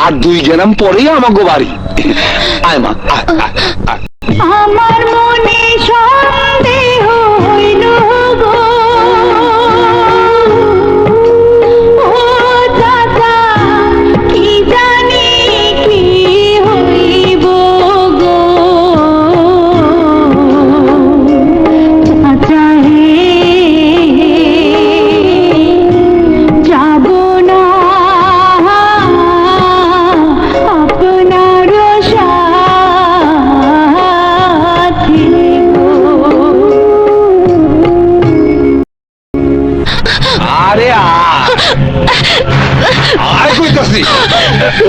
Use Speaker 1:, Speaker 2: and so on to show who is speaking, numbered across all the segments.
Speaker 1: আর দুই গ্রাম পরেই আমাকে বাড়ি আয় মা।
Speaker 2: আমার মনে সন্দেহ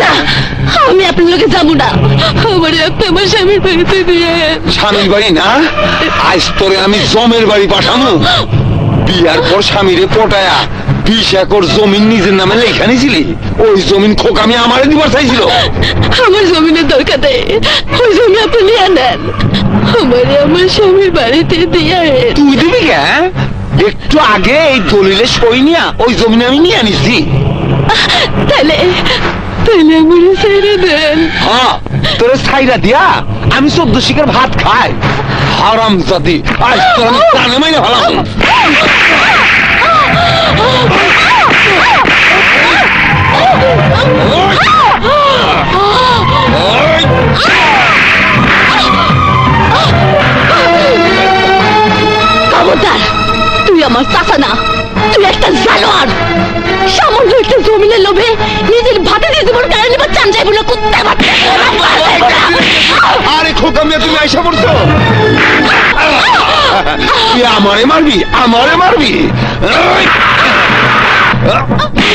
Speaker 3: না আমি আপনার লোকে যাব না। আমার আপনি আমার স্বামীর বাড়িতে দিয়ে।
Speaker 1: স্বামীর বাড়ি না? আজ তোরে আমি জমের বাড়ি পাঠামু। বিয়ার পর স্বামীরে পটায়া বিশ একর জমিন নিজের নামে লেখা নিছিলি ওই জমিন খোকামি আমারে দিবার চাইছিল।
Speaker 3: আমার জমিনের দরকার নেই। ওই জমি আপনি নিয়ে নেন। আমারে আমার স্বামীর বাড়িতে দিয়ে
Speaker 1: তুই দিবি কে? একটু আগে এই দলিলে সই নিয়া ওই জমিন আমি নিয়ে আনিছি।
Speaker 3: তাহলে তাহলে আমার ছেড়ে দেন।
Speaker 1: হ্যাঁ তোরে ছাইরা দিয়া আমি চোদ্দ শিকার ভাত খাই। হারাম জাতি। আজ তোর আমি প্রাণে মাইনে ভালাম
Speaker 3: খবরদার তুই আমার চাচা না তুই একটা জানোয়ার। সামান্য একটু জমিনের লোভে নিজের ভাতে দিয়ে জীবন কেড়ে নেবার চান যাই বলে কুত্তে
Speaker 1: আরে খোকামিয়া তুমি আইসা পড়ছো? তুই আমারে মারবি আমারে মারবি।
Speaker 2: হাতে